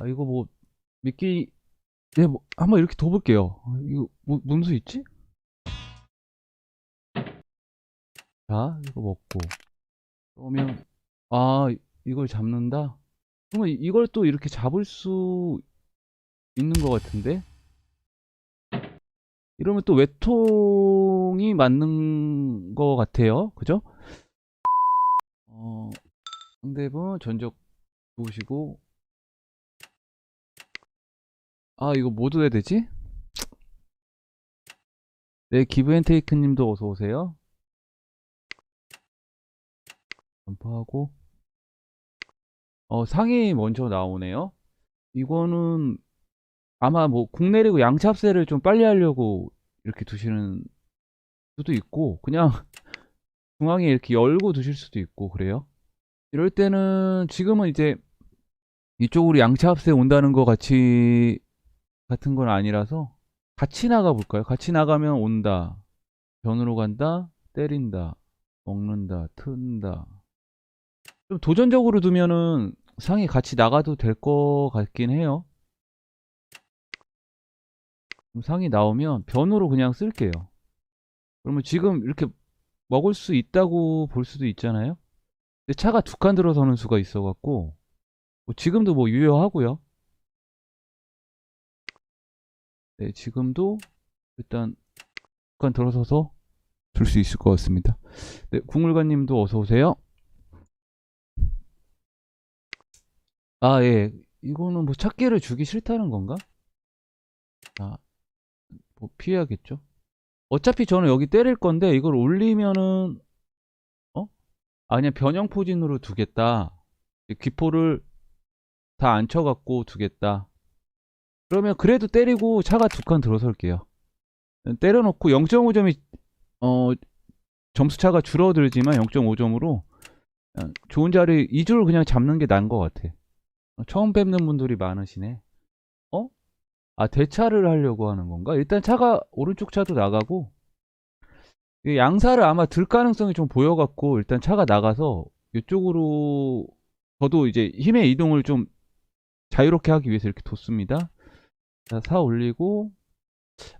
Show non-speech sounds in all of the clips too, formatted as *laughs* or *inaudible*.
아, 이거 뭐, 미끼, 네, 뭐, 한번 이렇게 둬볼게요. 아, 이거, 뭐, 문수 있지? 자, 이거 먹고. 그러면, 아, 이걸 잡는다? 그러면 이- 이걸 또 이렇게 잡을 수 있는 것 같은데? 이러면 또 외통이 맞는 것 같아요. 그죠? 어, 상대분 전적 보시고, 아, 이거 뭐 둬야 되지? 네, 기브앤테이크 님도 어서 오세요. 점프하고, 어, 상이 먼저 나오네요. 이거는 아마 뭐 국 내리고 양찹세를 좀 빨리 하려고 이렇게 두시는 수도 있고, 그냥 *laughs* 중앙에 이렇게 열고 두실 수도 있고, 그래요. 이럴 때는 지금은 이제 이쪽으로 양차합세 온다는 거 같이 같은 건 아니라서 같이 나가 볼까요? 같이 나가면 온다. 변으로 간다. 때린다. 먹는다. 튼다. 좀 도전적으로 두면은 상이 같이 나가도 될 것 같긴 해요. 상이 나오면 변으로 그냥 쓸게요. 그러면 지금 이렇게 먹을 수 있다고 볼 수도 있잖아요. 근데 차가 두 칸 들어서는 수가 있어갖고 뭐 지금도 뭐 유효하고요. 네, 지금도 일단 두칸 들어서서 줄수 있을 것 같습니다. 네, 국물관님도 어서 오세요. 아, 예. 이거는 뭐 찾기를 주기 싫다는 건가? 아, 뭐 피해야겠죠. 어차피 저는 여기 때릴 건데 이걸 올리면은 어? 아 그냥 변형 포진으로 두겠다. 기포를 다 안 쳐갖고 두겠다. 그러면 그래도 때리고 차가 두 칸 들어설게요. 때려놓고 0.5점이 어 점수 차가 줄어들지만 0.5점으로 좋은 자리 2줄 그냥 잡는 게 나은 것 같아. 어, 처음 뵙는 분들이 많으시네. 어? 아, 대차를 하려고 하는 건가? 일단 차가 오른쪽 차도 나가고 이 양사를 아마 들 가능성이 좀 보여갖고 일단 차가 나가서 이쪽으로 저도 이제 힘의 이동을 좀 자유롭게 하기 위해서 이렇게 뒀습니다. 자, 사 올리고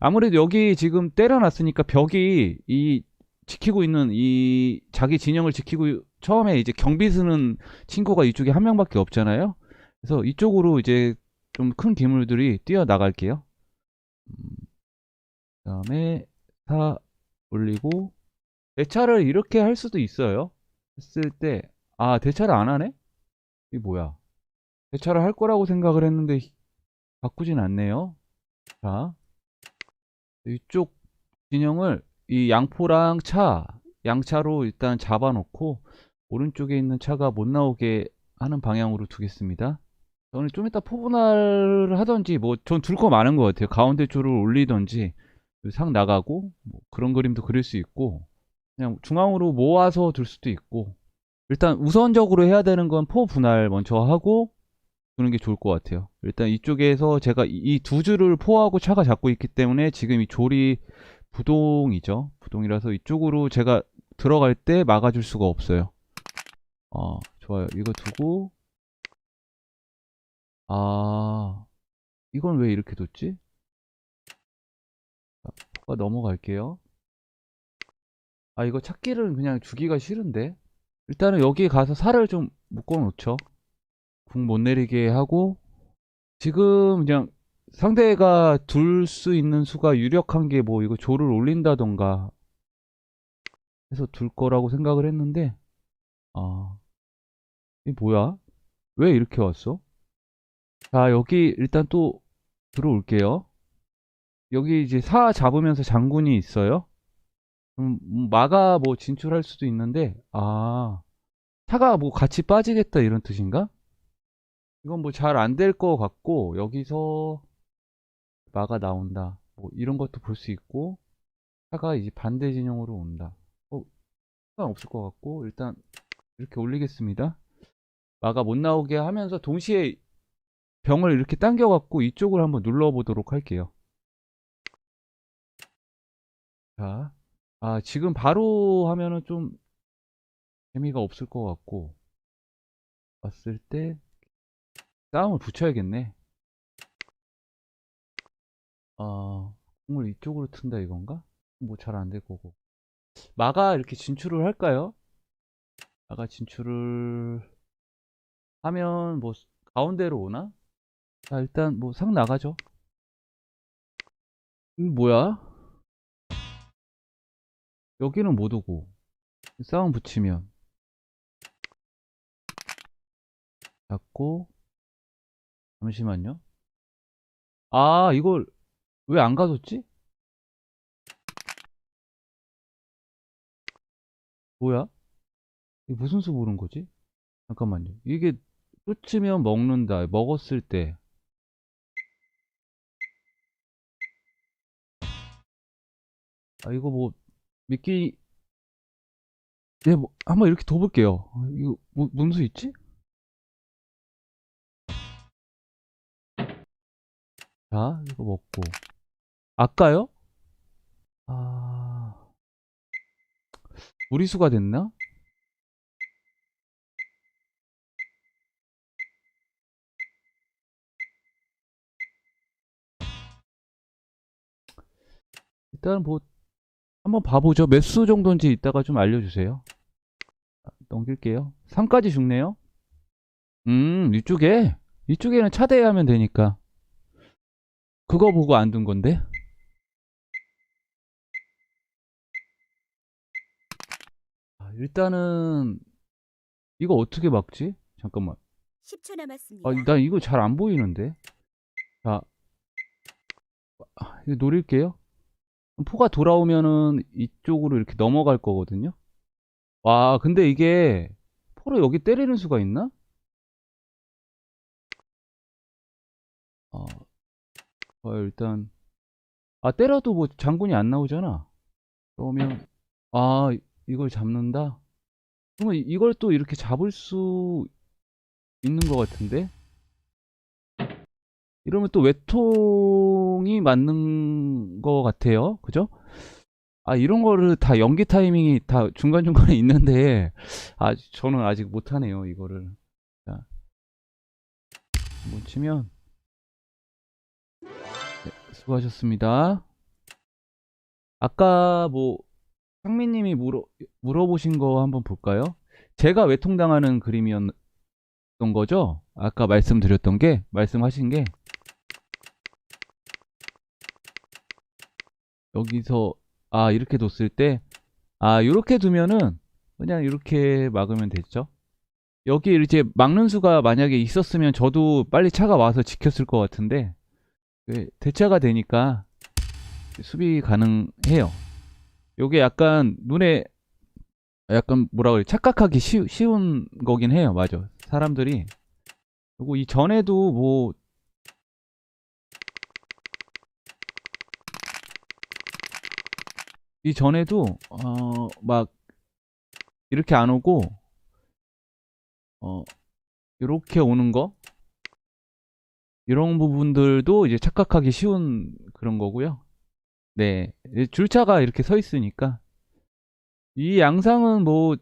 아무래도 여기 지금 때려놨으니까 벽이 이 지키고 있는 이 자기 진영을 지키고 처음에 이제 경비 쓰는 친구가 이쪽에 한 명밖에 없잖아요. 그래서 이쪽으로 이제 좀 큰 기물들이 뛰어 나갈게요. 음, 그 다음에 사 올리고 대차를 이렇게 할 수도 있어요. 했을 때 아 대차를 안 하네? 이게 뭐야? 대차를 할 거라고 생각을 했는데 바꾸진 않네요. 자 이쪽 진영을 이 양포랑 차 양차로 일단 잡아놓고 오른쪽에 있는 차가 못 나오게 하는 방향으로 두겠습니다. 저는 좀 이따 포분할을 하던지 뭐 전 둘 거 많은 것 같아요. 가운데 줄을 올리던지 상 나가고 뭐 그런 그림도 그릴 수 있고 그냥 중앙으로 모아서 둘 수도 있고 일단 우선적으로 해야 되는 건 포 분할 먼저 하고 두는 게 좋을 것 같아요. 일단 이쪽에서 제가 이 두 줄을 포하고 차가 잡고 있기 때문에 지금 이 졸이 부동이죠. 부동이라서 이쪽으로 제가 들어갈 때 막아줄 수가 없어요. 어, 좋아요. 이거 두고 아, 이건 왜 이렇게 뒀지? 자, 포가 넘어갈게요. 아, 이거 찾기를 그냥 주기가 싫은데. 일단은 여기 가서 살을 좀 묶어 놓죠. 궁 못 내리게 하고 지금 그냥 상대가 둘 수 있는 수가 유력한 게 뭐 이거 조를 올린다던가 해서 둘 거라고 생각을 했는데 아, 이 뭐야? 왜 이렇게 왔어? 자, 여기 일단 또 들어올게요. 여기 이제 사 잡으면서 장군이 있어요. 그럼 마가 뭐 진출할 수도 있는데, 아, 차가 뭐 같이 빠지겠다 이런 뜻인가? 이건 뭐 잘 안 될 것 같고, 여기서 마가 나온다. 뭐 이런 것도 볼 수 있고, 차가 이제 반대 진영으로 온다. 어, 상관없을 것 같고, 일단 이렇게 올리겠습니다. 마가 못 나오게 하면서 동시에 병을 이렇게 당겨 갖고 이쪽을 한번 눌러 보도록 할게요. 자, 아, 지금 바로 하면은 좀 재미가 없을 것 같고, 봤을 때, 싸움을 붙여야겠네. 어, 공을 이쪽으로 튼다 이건가? 뭐 잘 안 될 거고. 마가 이렇게 진출을 할까요? 마가 진출을 하면 뭐 가운데로 오나? 자, 일단 뭐 상 나가죠. 음, 뭐야? 여기는 못 오고. 싸움 붙이면. 잡고. 잠시만요. 아, 이걸 왜 안 가뒀지? 뭐야? 이게 무슨 수 부른 거지? 잠깐만요. 이게 쫓으면 먹는다. 먹었을 때. 아, 이거 뭐, 미끼, 예, 뭐, 한번 이렇게 둬볼게요. 아, 이거, 뭐, 문수 있지? 자, 이거 먹고. 아까요? 아, 무리수가 됐나? 일단 뭐 한번 봐보죠. 몇 수 정도인지 이따가 좀 알려주세요. 아, 넘길게요. 3까지 죽네요. 음, 이쪽에 이쪽에는 차대하면 되니까 그거 보고 안 둔 건데. 아, 일단은 이거 어떻게 막지? 잠깐만. 10초 남았습니다. 아, 나 이거 잘 안 보이는데. 자, 아, 이거 노릴게요. 포가 돌아오면은 이쪽으로 이렇게 넘어갈 거거든요. 와, 근데 이게 포로 여기 때리는 수가 있나? 어, 일단 아 때려도 뭐 장군이 안 나오잖아. 그러면 아 이걸 잡는다. 그러면 이걸 또 이렇게 잡을 수 있는 것 같은데? 이러면 또 외통이 맞는 것 같아요. 그죠? 아, 이런 거를 다 연기 타이밍이 다 중간중간에 *laughs* 있는데, 아, 저는 아직 못하네요, 이거를. 자, 한번 치면. 네, 수고하셨습니다. 아까 뭐, 상민님이 물어, 물어보신 거 한번 볼까요? 제가 외통당하는 그림이었던 거죠? 아까 말씀드렸던 게, 말씀하신 게, 여기서 아 이렇게 뒀을 때 아 이렇게 두면은 그냥 이렇게 막으면 됐죠 여기 이제 막는 수가 만약에 있었으면 저도 빨리 차가 와서 지켰을 것 같은데 그 대차가 되니까 수비 가능해요. 요게 약간 눈에 약간 뭐라 그래 착각하기 쉬, 쉬운 거긴 해요. 맞아. 사람들이. 그리고 이 전에도 뭐 이 전에도 어 막 이렇게 안 오고 어 이렇게 오는 거 이런 부분들도 이제 착각하기 쉬운 그런 거고요. 네, 줄차가 이렇게 서 있으니까 이 양상은 뭐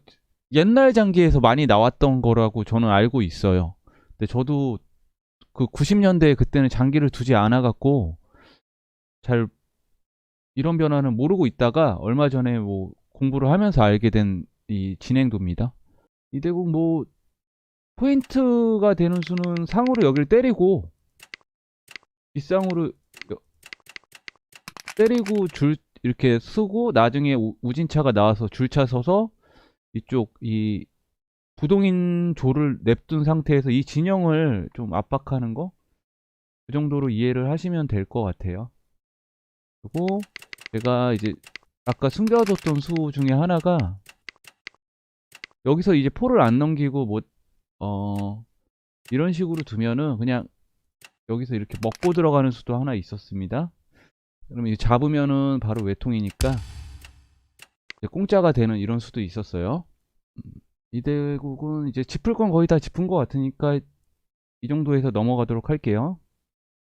옛날 장기에서 많이 나왔던 거라고 저는 알고 있어요. 근데 저도 그 90년대 그때는 장기를 두지 않아 갖고 잘 이런 변화는 모르고 있다가 얼마 전에 뭐 공부를 하면서 알게 된 이 진행도입니다. 이 대국 뭐 포인트가 되는 수는 상으로 여기를 때리고 윗상으로 여- 때리고 줄 이렇게 쓰고 나중에 우- 우진차가 나와서 줄차 서서 이쪽 이 부동인 조를 냅둔 상태에서 이 진영을 좀 압박하는 거 그 정도로 이해를 하시면 될 것 같아요. 그리고 제가 이제 아까 숨겨뒀던 수 중에 하나가 여기서 이제 포를 안 넘기고 뭐 어 이런 식으로 두면은 그냥 여기서 이렇게 먹고 들어가는 수도 하나 있었습니다. 그러면 잡으면은 바로 외통이니까 공짜가 되는 이런 수도 있었어요. 음, 이 대국은 이제 짚을 건 거의 다 짚은 것 같으니까 이 정도에서 넘어가도록 할게요.